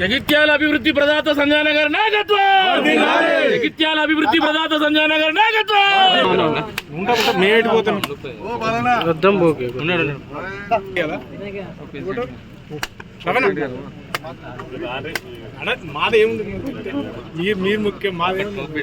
జగిత్యాల అభివృద్ధి ప్రదాత సంజయ్ నగర్ నాయకత్వం జగిత్యాల అభివృద్ధి ప్రదాత సంజయ్ నగర్ నాయకత్వం మాదేముంది? మీరు మీరు ముఖ్యం మాదేముంది?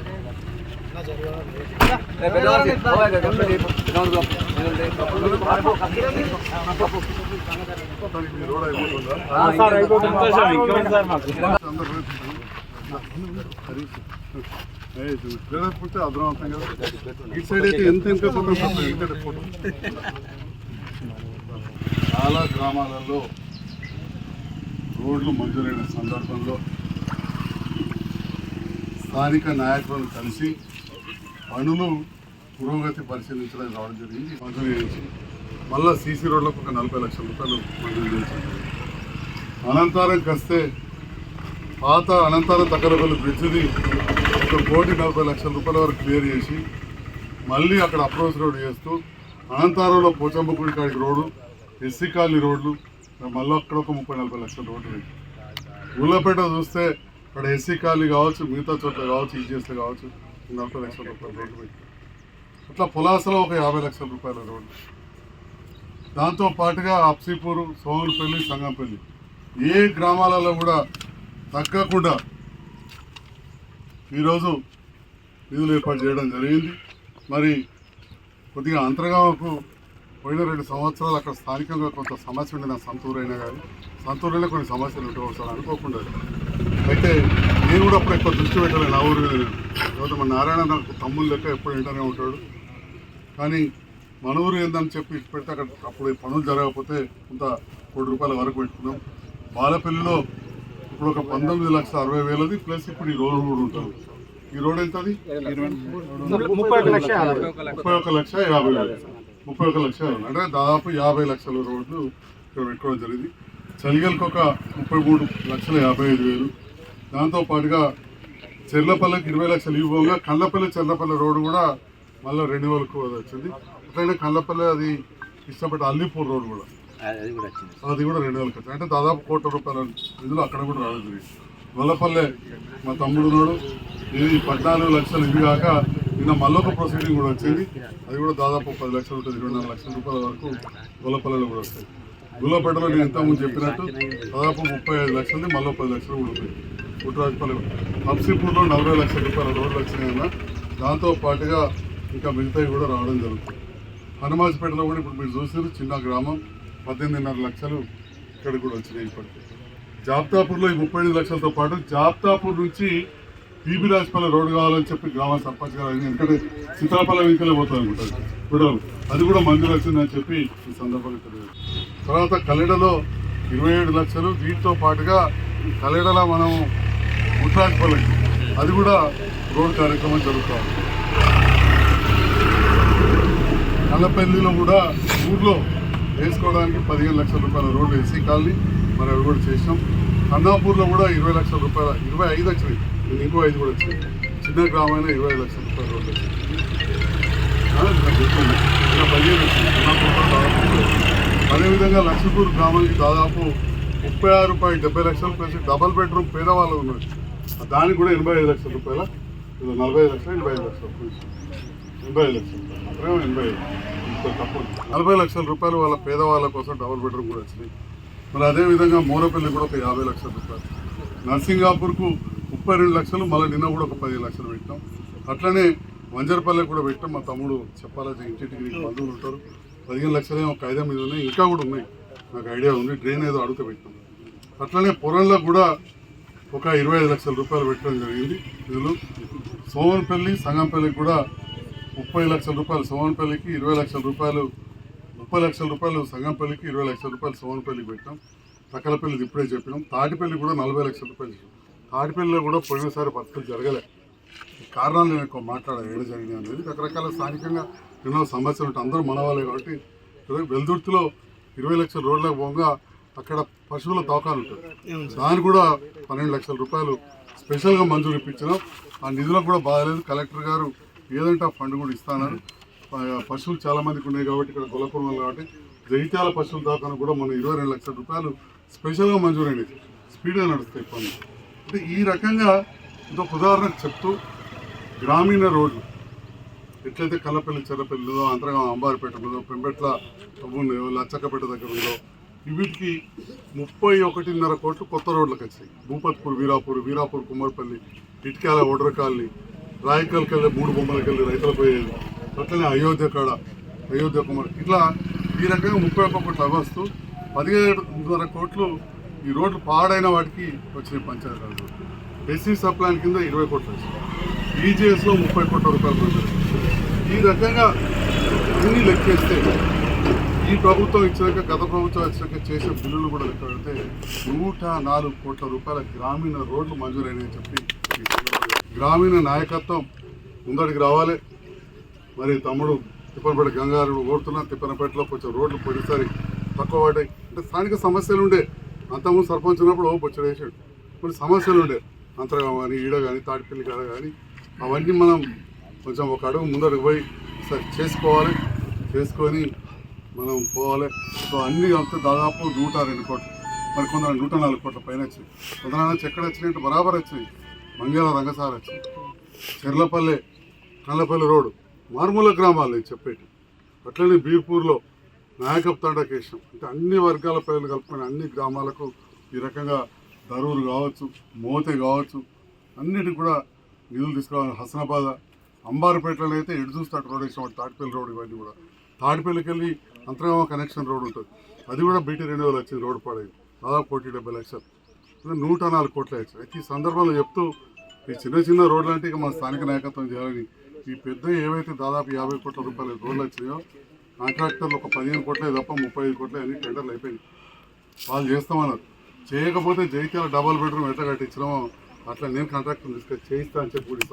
పుట్టే కదా ఈ సైడ్ అయితే ఎంత ఎంత ఇక్కడ చాలా గ్రామాలలో రోడ్లు మంజూరైన సందర్భంలో స్థానిక నాయకులను కలిసి పనులు పురోగతి పరిశీలించడానికి రావడం జరిగింది. మంజూరు చేయించి మళ్ళా సీసీ రోడ్లకు ఒక నలభై లక్షల రూపాయలు మంజూరు చేసింది అనంతరం కస్తే పాత అనంతరం తగ్గరపల్లి బ్రిడ్జ్ది ఒక కోటి నలభై లక్షల రూపాయల వరకు క్లియర్ చేసి మళ్ళీ అక్కడ అప్రోచ్ రోడ్ చేస్తూ అనంతరంలో పోచమ్మ గుడి కాడికి రోడ్డు ఎస్సీ కాలనీ రోడ్లు మళ్ళీ అక్కడ ఒక ముప్పై నలభై లక్షల రోడ్లు పెట్టి ఊళ్ళపేట చూస్తే అక్కడ ఎస్సీ కాలనీ కావచ్చు మిగతా చోట్ల కావచ్చు ఈజీఎస్లో కావచ్చు నలభై లక్షల రూపాయల రోడ్డు పెట్టి. అట్లా పులాసలో ఒక యాభై లక్షల రూపాయల రోడ్డు దాంతో పాటుగా అప్సీపూరు సోములపల్లి సంగంపల్లి. ఏ గ్రామాలలో కూడా తగ్గకుండా ఈరోజు నిధులు ఏర్పాటు చేయడం జరిగింది. మరి కొద్దిగా అంతర్గామకు పోయిన రెండు సంవత్సరాలు అక్కడ స్థానికంగా కొంత సమస్య ఉండే నా సంతూరు కానీ సంతూరులో కొన్ని సమస్యలు ఉండవచ్చు అనుకోకుండా. అయితే నేను కూడా అప్పుడు ఎక్కువ దృష్టి పెట్టలేదు నా ఊరి తర్వాత మన నారాయణ నాకు తమ్ముళ్ళు లెక్క ఎప్పుడు వింటూనే ఉంటాడు. కానీ మన ఊరు ఏందని చెప్పి పెడితే అక్కడ అప్పుడు పనులు జరగకపోతే కొంత కోటి రూపాయల వరకు పెట్టుకున్నాం. బాలపల్లిలో ఇప్పుడు ఒక పంతొమ్మిది లక్షల అరవై వేలది ప్లస్ ఇప్పుడు ఈ రోడ్ కూడా ఉంటుంది. ఈ రోడ్ ఎంతది? ముప్పై ఒక లక్ష ముప్పై ఒక లక్ష యాభై వేలు. ముప్పై ఒక లక్ష. అంటే దాదాపు యాభై లక్షల రోడ్లు ఇక్కడ పెట్టుకోవడం జరిగింది. చలిగలకు ఒక ముప్పై మూడు లక్షల యాభై ఐదు వేలు. దాంతో పాటుగా చెర్లపల్లికి ఇరవై లక్షలు ఇవ్వగా కళ్ళపల్లి చెర్లపల్లి రోడ్డు కూడా మళ్ళీ రెన్యువల్కు అది వచ్చింది. అట్లనే కళ్ళపల్లి అది ఇష్టపడ్డ అల్లిపూర్ రోడ్ కూడా. అది కూడా రెండు వేలకు వచ్చింది. అంటే దాదాపు కోట్ల రూపాయల నిధులు అక్కడ కూడా రావడం జరిగింది. గొల్లపల్లె మా తమ్ముడు ఉన్నాడు. ఇది పద్నాలుగు లక్షలు ఇవి కాక నిన్న మళ్ళొక ప్రొసీడింగ్ కూడా వచ్చింది. అది కూడా దాదాపు పది లక్షలు ఉంటుంది ఇరవై నాలుగు లక్షల రూపాయల వరకు గొల్లపల్లెలో కూడా వస్తాయి. గుల్లపేటలో నేను ఇంతకుముందు చెప్పినట్టు దాదాపు ముప్పై ఐదు లక్షలది మళ్ళీ పది లక్షలు కూడా ఉంటాయి పుట్టరాజపల్లి హంసీపూర్లో నలభై లక్షల రూపాయల రోడ్లు వచ్చినాయన్న దాంతో పాటుగా ఇంకా మిగతావి కూడా రావడం జరుగుతుంది. హనుమాజ్పేటలో కూడా ఇప్పుడు మీరు చూసారు చిన్న గ్రామం పద్దెనిమిదిన్నర లక్షలు ఇక్కడ కూడా వచ్చినాయి ఇప్పటికి. జాబ్తాపూర్లో ఈ ముప్పై ఎనిమిది లక్షలతో పాటు జాబ్తాపూర్ నుంచి బీబీ రాజపల్లి రోడ్డు కావాలని చెప్పి గ్రామ సర్పంచ్ గారు అడిగింది. ఎందుకంటే చిత్రాపల్లి వెంకలే పోతుంది అనుకుంటారు విడవలు అది కూడా మంజూరు వచ్చిందని చెప్పి ఈ సందర్భంగా తెలియదు తర్వాత కల్లెడలో ఇరవై ఏడు లక్షలు. వీటితో పాటుగా కల్లెడలో మనం ఉత్తరాజపల్లి అది కూడా రోడ్ కార్యక్రమం జరుగుతాం నల్లపల్లిలో కూడా ఊర్లో వేసుకోవడానికి పదిహేను లక్షల రూపాయల రోడ్డు ఎస్సీ కాలనీ మరి అవి కూడా చేసినాం. అన్నాపూర్లో కూడా ఇరవై లక్షల రూపాయల ఇరవై ఐదు వచ్చినాయి. ఇంకో ఐదు కూడా వచ్చినాయి చిన్న గ్రామైన ఇరవై లక్షల రూపాయల రోడ్డు పదిహేను వచ్చింది దాదాపు అదేవిధంగా లక్ష్మీపూర్ గ్రామానికి దాదాపు ముప్పై ఆరు పాయింట్ డెబ్బై లక్షలు ప్లస్ డబల్ బెడ్రూమ్ పేదవాళ్ళు ఉన్నారు దానికి కూడా ఎనభై ఐదు లక్షల రూపాయల ఇది నలభై ఐదు లక్షలు ఎనభై ఐదు లక్షల రూపాయలు. ఎనభై ఐదు లక్షలు మాత్రమే ఎనభై ఐదు. నలభై లక్షల రూపాయలు వాళ్ళ పేదవాళ్ళ కోసం డబుల్ బెడ్రూమ్ కూడా వచ్చినాయి. మరి అదేవిధంగా మూరపల్లి కూడా ఒక యాభై లక్షల రూపాయలు. నర్సింగాపూర్కు ముప్పై రెండు లక్షలు మళ్ళీ నిన్న కూడా ఒక పదిహేను లక్షలు పెట్టాం అట్లనే వంజరపల్లె కూడా పెట్టాం. మా తమ్ముడు చెప్పాలంటే ఇంటింటికి నీకు బంధువులు ఉంటారు. పదిహేను లక్షలే ఒక ఐదు మీద ఉన్నాయి. ఇంకా కూడా ఉన్నాయి. నాకు ఐడియా ఉంది. డ్రైన్ ఏదో అడుగుతూ పెట్టాం. అట్లనే పొలంలో కూడా ఒక ఇరవై ఐదు లక్షల రూపాయలు పెట్టడం జరిగింది. నిధులు సోమన్పల్లి సంగంపల్లికి కూడా ముప్పై లక్షల రూపాయలు సోమన్పల్లికి ఇరవై లక్షల రూపాయలు ముప్పై లక్షల రూపాయలు సంగంపల్లికి ఇరవై లక్షల రూపాయలు సోమన్పల్లికి పెట్టాం. తక్కలపల్లి ఇప్పుడే చెప్పినాం. తాటిపల్లి కూడా నలభై లక్షల రూపాయలు తాటిపల్లిలో కూడా పోయినసారి బతుకులు జరగలే. కారణాలు నేను ఎక్కువ మాట్లాడాలి ఏడు జరిగినాయి అనేది రకరకాల స్థానికంగా ఎన్నో సమస్యలు ఉంటాయి అందరూ మనవాళ్ళే కాబట్టి వెల్దుర్తిలో ఇరవై లక్షల రోడ్లకు పోగా అక్కడ పశువుల తవ్వకాలు ఉంటుంది దాని కూడా పన్నెండు లక్షల రూపాయలు స్పెషల్గా మంజూరు ఇప్పించినాం. ఆ నిధులకు కూడా బాగాలేదు కలెక్టర్ గారు ఏదంటే ఆ ఫండ్ కూడా ఇస్తానన్నారు. ప- పశువులు చాలా మందికి ఉన్నాయి కాబట్టి ఇక్కడ గొల్లపురం కాబట్టి జగిత్యాల పశువుల దవాఖాన కూడా మన ఇరవై రెండు లక్షల రూపాయలు స్పెషల్గా మంజూరైనవి స్పీడ్గా నడుస్తాయి పనులు. అంటే ఈ రకంగా ఇంకొక ఉదాహరణకు చెప్తూ గ్రామీణ రోడ్లు ఎట్లయితే కల్లపల్లి చెర్రపల్లి ఉందో అంతరంగం అంబారిపేట ఉందో పెంపెట్ల లచ్చక్కపేట దగ్గర ఉందో వీటికి ముప్పై ఒకటిన్నర కోట్లు కొత్త రోడ్లకు వచ్చాయి. భూపత్పూర్ వీరాపూర్ వీరాపూర్ కుమ్మర్పల్లి ఇటుకాల ఒడరకాల్ని రాయకల్కి వెళ్ళి మూడు బొమ్మలకి వెళ్ళి రైతులు పోయేది అట్లనే అయోధ్య కాడ అయోధ్య కుమార్ ఇట్లా ఈ రకంగా ముప్పై ఒక్క కోట్లు అవస్తూ పదిహేడున్నర కోట్లు ఈ రోడ్లు పాడైన వాటికి వచ్చినాయి పంచాయతీ ఎస్సీ సప్లాన్ కింద ఇరవై కోట్లు వచ్చినాయి. ఈజీఎస్లో ముప్పై కోట్ల రూపాయలు ఈ రకంగా అన్నీ లెక్కేస్తే ఈ ప్రభుత్వం ఇచ్చాక గత ప్రభుత్వం ఇచ్చినాక చేసే బిల్లులు కూడా లెక్క పెడితే నూట నాలుగు కోట్ల రూపాయల గ్రామీణ రోడ్లు మంజూరైనాయని చెప్పి గ్రామీణ నాయకత్వం ముందడికి రావాలి. మరి తమ్ముడు తిప్పనపేట గంగారుడు ఓడుతున్నా తిప్పనపేటలో కొంచెం రోడ్లు పోయినసారి తక్కువ పడ్డాయి అంటే స్థానిక సమస్యలు ఉండే. అంతకుముందు సర్పంచ్ ఉన్నప్పుడు ఓ బొచ్చడు వేసాడు. కొన్ని సమస్యలు ఉండే. అంతర్గా కానీ ఈడ కానీ తాటిపల్లి కాడ కానీ అవన్నీ మనం కొంచెం ఒక అడుగు ముందడుగు పోయి చేసుకోవాలి. చేసుకొని మనం పోవాలి. సో అన్ని కలిపితే దాదాపు నూట రెండు కోట్లు. మరి కొందరు నూట నాలుగు కోట్ల పైన వచ్చినాయి. కొందరు ఎక్కడ వచ్చినాయంటే బరాబర్ వచ్చినాయి. మంగళ రంగసార వచ్చినాయి చెర్లపల్లె కళ్ళపల్లి రోడ్డు మారుమూల గ్రామాలు నేను చెప్పేటి అట్లనే బీర్పూర్లో నాయకప్ తండకేశం అంటే అన్ని వర్గాల ప్రజలు కలుపుకొని అన్ని గ్రామాలకు ఈ రకంగా దరూరు కావచ్చు మోతే కావచ్చు అన్నిటికి కూడా నిధులు తీసుకురావాలి హసనాబాద్ అంబారుపేటలో అయితే ఎటు చూస్తే అటు రోడ్ వేసాం తాటిపల్లి రోడ్ ఇవన్నీ కూడా. తాటిపల్లికి వెళ్ళి అంతర్గామ కనెక్షన్ రోడ్ ఉంటుంది. అది కూడా బీటీ రెండు వేలు వచ్చింది రోడ్ పడేది. దాదాపు కోటి డెబ్బై లక్షలు. నూట నాలుగు కోట్లు వచ్చాయి అయితే ఈ సందర్భంలో చెప్తూ ఈ చిన్న చిన్న రోడ్లు అంటే ఇక మన స్థానిక నాయకత్వం చేయాలని. ఈ పెద్ద ఏవైతే దాదాపు యాభై కోట్ల రూపాయల రోడ్లు వచ్చినాయో కాంట్రాక్టర్లు ఒక పదిహేను కోట్లే తప్ప ముప్పై ఐదు కోట్లే అన్ని టెండర్లు అయిపోయినాయి. వాళ్ళు చేస్తామన్నారు. చేయకపోతే జైత్యాల డబల్ బెడ్రూమ్ ఎట్లా కట్టించినామో అట్లా నేను కాంట్రాక్టర్ తీసుకొని చేయిస్తా అని చెప్పి కూడా ఈ